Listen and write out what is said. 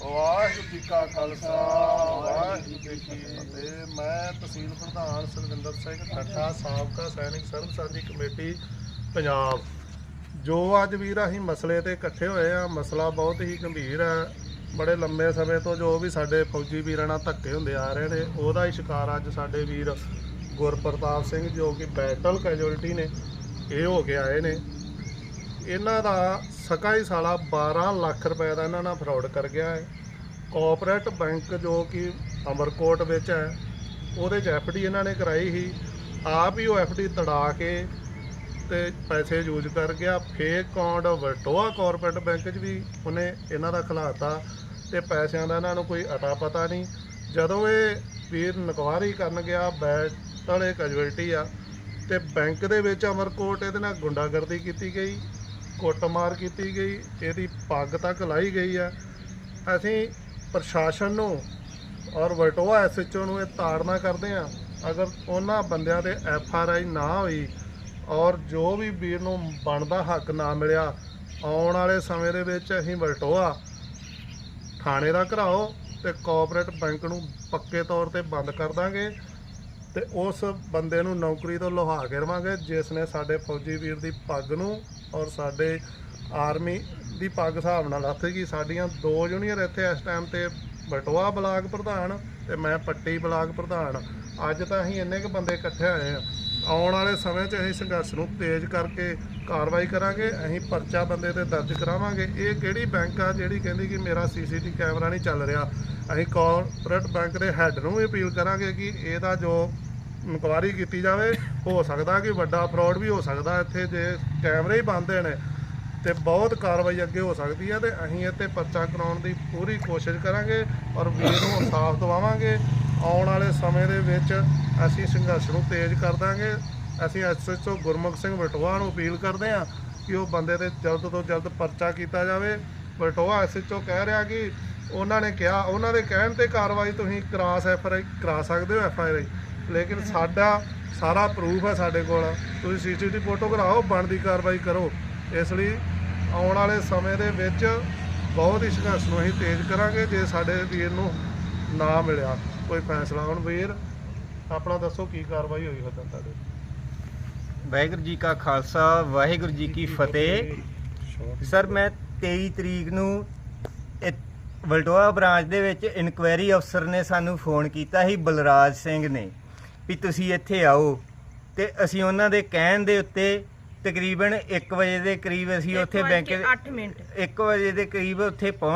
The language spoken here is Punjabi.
ਵਾਹਿਗੁਰੂ ਜੀ ਕਾ ਖਾਲਸਾ, ਵਾਹਿਗੁਰੂ ਜੀ ਕੀ ਫਤਿਹ। ਮੈਂ ਤਹਿਸੀਲ ਪ੍ਰਧਾਨ ਸੁਖਵਿੰਦਰ ਸਿੰਘ ਠੱਠਾ, ਸਾਬਕਾ ਸੈਨਿਕ ਸਰਬ ਕਮੇਟੀ, ਪੰਜਾਬ। ਜੋ ਅੱਜ ਵੀਰ ਅਸੀਂ ਮਸਲੇ ਤੇ ਇਕੱਠੇ ਹੋਏ ਆ, ਮਸਲਾ ਬਹੁਤ ਹੀ ਗੰਭੀਰ ਹੈ। ਬੜੇ ਲੰਮੇ ਸਮੇਂ ਤੋਂ ਜੋ ਵੀ ਸਾਡੇ ਫੌਜੀ ਵੀਰਾਂ ਨਾਲ ਧੱਕੇ ਹੁੰਦੇ ਆ ਰਹੇ ਨੇ, ਉਹਦਾ ਹੀ ਸ਼ਿਕਾਰ ਅੱਜ ਸਾਡੇ ਵੀਰ ਗੁਰਪ੍ਰਤਾਪ ਸਿੰਘ, ਜੋ ਕਿ ਬੈਟਲ ਕੈਜੁਅਲਟੀ ਨੇ, ਇਹ ਹੋ ਕੇ ਆਏ ਨੇ। ਇਹਨਾਂ ਦਾ ਸਕਾ ਹੀ ਸਾਲਾ 12 ਲੱਖ ਰੁਪਏ ਦਾ ਇਹਨਾਂ ਨਾਲ ਫਰਾਡ ਕਰ ਗਿਆ ਹੈ। ਕੋਆਪਰੇਟ ਬੈਂਕ ਜੋ ਕਿ ਅਮਰਕੋਟ ਵਿੱਚ ਹੈ, ਉਹਦੇ 'ਚ ਡੀ ਇਹਨਾਂ ਨੇ ਕਰਾਈ ਸੀ। ਆਪ ਹੀ ਉਹ ਡੀ ਤੜਾ ਕੇ ਤੇ ਪੈਸੇ ਯੂਜ਼ ਕਰ ਗਿਆ। ਫੇਕ ਅਕਾਊਂਟ ਵਰਟੋਆ ਕਾਰਪੋਰੇਟ ਬੈਂਕ 'ਚ ਵੀ ਉਹਨੇ ਇਹਨਾਂ ਦਾ ਖਿਲਾਤਾ ਤੇ ਪੈਸਿਆਂ ਦਾ ਇਹਨਾਂ ਨੂੰ ਕੋਈ ਅਤਾ ਪਤਾ ਨਹੀਂ। ਜਦੋਂ ਇਹ ਵੀਰ ਨਕਵਾਰੀ ਕਰਨ ਗਿਆ ਬੈਟ ਵਾਲੇ ਕੈਜੁਅਲਟੀ ਆ, ਤੇ ਬੈਂਕ ਦੇ ਵਿੱਚ ਅਮਰਕੋਟ ਇਹਦੇ ਨਾਲ ਗੁੰਡਾਗਰਦੀ ਕੀਤੀ ਗਈ। ਕੁੱਟਮਾਰ ਕੀਤੀ ਗਈ, ਇਹਦੀ ਪੱਗ ਤੱਕ ਲਾਈ ਗਈ ਆ। ਅਸੀਂ ਪ੍ਰਸ਼ਾਸਨ ਨੂੰ ਔਰ ਵਟੋਆ ਐਸਐਚਓ ਨੂੰ ਇਹ ਤਾੜਨਾ ਕਰਦੇ ਆ ਅਗਰ ਉਹਨਾਂ ਬੰਦਿਆਂ ਤੇ ਐਫ ਆਰ ਆਈ ਨਾ ਹੋਈ ਔਰ ਜੋ ਵੀ ਵੀਰ ਨੂੰ ਬਣਦਾ ਹੱਕ ਨਾ ਮਿਲਿਆ, ਆਉਣ ਵਾਲੇ ਸਮੇਂ ਦੇ ਵਿੱਚ ਅਸੀਂ ਵਟੋਆ। ਥਾਣੇ ਦਾ ਘਰਾਓ ਤੇ ਕੋਆਪਰੇਟ ਬੈਂਕ ਨੂੰ ਪੱਕੇ ਤੌਰ ਤੇ ਬੰਦ ਕਰ ਦਾਂਗੇ ਤੇ ਉਸ ਬੰਦੇ ਨੂੰ ਨੌਕਰੀ ਤੋਂ ਲੁਹਾ ਕੇ ਰਵਾਂਗੇ, ਜਿਸ ਨੇ ਸਾਡੇ ਫੌਜੀ ਵੀਰ ਦੀ ਪੱਗ ਨੂੰ ਔਰ ਸਾਡੇ ਆਰਮੀ ਦੀ ਪੱਗ ਹਿਸਾਬ ਨਾਲ ਹੱਥੇਗੀ ਸਾਡੀਆਂ ਦੋ ਜੂਨੀਅਰ ਇੱਥੇ ਇਸ ਟਾਈਮ ਤੇ ਬਟਵਾ ਬਲਾਕ ਪ੍ਰਧਾਨ ਤੇ ਮੈਂ ਪੱਟੀ ਬਲਾਕ ਪ੍ਰਧਾਨ। ਅੱਜ ਤਾਂ ਅਸੀਂ ਇੰਨੇ ਕੁ ਬੰਦੇ ਇਕੱਠੇ ਹੋਏ ਆ ਆਉਣ ਵਾਲੇ ਸਮੇਂ 'ਚ ਅਸੀਂ ਸੰਘਰਸ਼ ਨੂੰ ਤੇਜ਼ ਕਰਕੇ ਕਾਰਵਾਈ ਕਰਾਂਗੇ, ਅਸੀਂ ਪਰਚਾ ਬੰਦੇ ਤੇ ਦਰਜ ਕਰਾਵਾਂਗੇ। ਇਹ ਕਿਹੜੀ ਬੈਂਕ ਆ ਜਿਹੜੀ ਕਹਿੰਦੀ ਕਿ ਮੇਰਾ ਸੀਸੀਟੀ ਕੈਮਰਾ ਨਹੀਂ ਚੱਲ ਰਿਹਾ? ਅਸੀਂ ਕਾਰਪੋਰੇਟ ਬੈਂਕ ਦੇ ਹੈੱਡ ਨੂੰ ਵੀ ਅਪੀਲ ਕਰਾਂਗੇ ਕਿ ਇਹਦਾ ਜੋ ਇਨਕੁਆਇਰੀ ਕੀਤੀ ਜਾਵੇ, ਹੋ ਸਕਦਾ ਕਿ ਵੱਡਾ ਫਰਾਡ ਵੀ ਹੋ ਸਕਦਾ ਇੱਥੇ ਜੇ ਕੈਮਰੇ ਹੀ ਬੰਦ ਨੇ ਤੇ ਬਹੁਤ ਕਾਰਵਾਈ ਅੱਗੇ ਹੋ ਸਕਦੀ ਹੈ ਤੇ ਅਸੀਂ ਇੱਥੇ ਪਰਚਾ ਕਰਾਉਣ ਦੀ ਪੂਰੀ ਕੋਸ਼ਿਸ਼ ਕਰਾਂਗੇ ਔਰ ਵੀਰ ਨੂੰ ਇਨਸਾਫ ਦਿਵਾਵਾਂਗੇ। ਆਉਣ ਵਾਲੇ ਸਮੇਂ ਦੇ ਵਿੱਚ ਅਸੀਂ ਸੰਘਰਸ਼ ਨੂੰ ਤੇਜ਼ ਕਰ ਦਾਂਗੇ। ਅਸੀਂ ਐਸਐਚਓ ਗੁਰਮੁਖ ਸਿੰਘ ਵਟੋਆ ਨੂੰ ਅਪੀਲ ਕਰਦੇ ਹਾਂ ਕਿ ਉਹ ਬੰਦੇ ਤੇ ਜਲਦ ਤੋਂ ਜਲਦ ਪਰਚਾ ਕੀਤਾ ਜਾਵੇ। ਵਟੋਆ ਐਸਐਚਓ ਕਹਿ ਰਿਹਾ ਕਿ ਉਹਨਾਂ ਨੇ ਕਿਹਾ, ਉਹਨਾਂ ਦੇ ਕਹਿਣ ਤੇ ਕਾਰਵਾਈ ਤੁਸੀਂ ਕ੍ਰਾਸ ਐਫ ਆਈ ਕਰਾ ਸਕਦੇ ਹੋ, ਐਫ ਆਈ। ਲੇਕਿਨ ਸਾਡਾ ਸਾਰਾ ਪ੍ਰੂਫ ਹੈ ਸਾਡੇ ਕੋਲ। ਤੁਸੀਂ ਸੀਸੀਟੀਵੀ ਫੋਟੋ ਕਰਾਓ ਬਣਦੀ ਕਾਰਵਾਈ ਕਰੋ। ਇਸ ਲਈ ਆਉਣ ਵਾਲੇ ਸਮੇਂ ਦੇ ਵਿੱਚ ਬਹੁਤ ਹੀ ਸੰਘਰਸ਼ ਨੂੰ ਅਸੀਂ ਤੇਜ਼ ਕਰਾਂਗੇ ਜੇ ਸਾਡੇ ਵੀਰ ਨੂੰ ਨਾ ਮਿਲਿਆ। ਕੋਈ ਫੈਸਲਾ ਹੁਣ ਵੀਰ, ਆਪਣਾ ਦੱਸੋ ਕੀ ਕਾਰਵਾਈ ਹੋਈ ਹੁੰਦਾ ਤੁਹਾਡੇ? ਵਾਹਿਗੁਰੂ ਜੀ ਕਾ ਖਾਲਸਾ, ਵਾਹਿਗੁਰੂ ਜੀ ਕੀ ਫਤਿਹ। ਸਰ, ਮੈਂ 23 ਤਰੀਕ ਨੂੰ ਇਹ ਵਲਟੋਆ ਬ੍ਰਾਂਚ ਦੇ ਵਿੱਚ ਇਨਕੁਆਇਰੀ ਅਫਸਰ ਨੇ ਸਾਨੂੰ ਫੋਨ ਕੀਤਾ ਸੀ, ਬਲਰਾਜ ਸਿੰਘ ਨੇ। ਵੀ ਤੁਸੀਂ ਇੱਥੇ ਆਓ। ਤੇ ਅਸੀਂ ਉਹਨਾਂ ਦੇ ਕਹਿਣ ਦੇ ਉੱਤੇ ਤਕਰੀਬਨ 1 ਵਜੇ ਦੇ ਕਰੀਬ ਅਸੀਂ ਉੱਥੇ ਬੈਂਕ 8 ਮਿੰਟ। 1 ਵਜੇ ਦੇ ਕਰੀਬ ਉੱਥੇ ਪਹੁੰਚ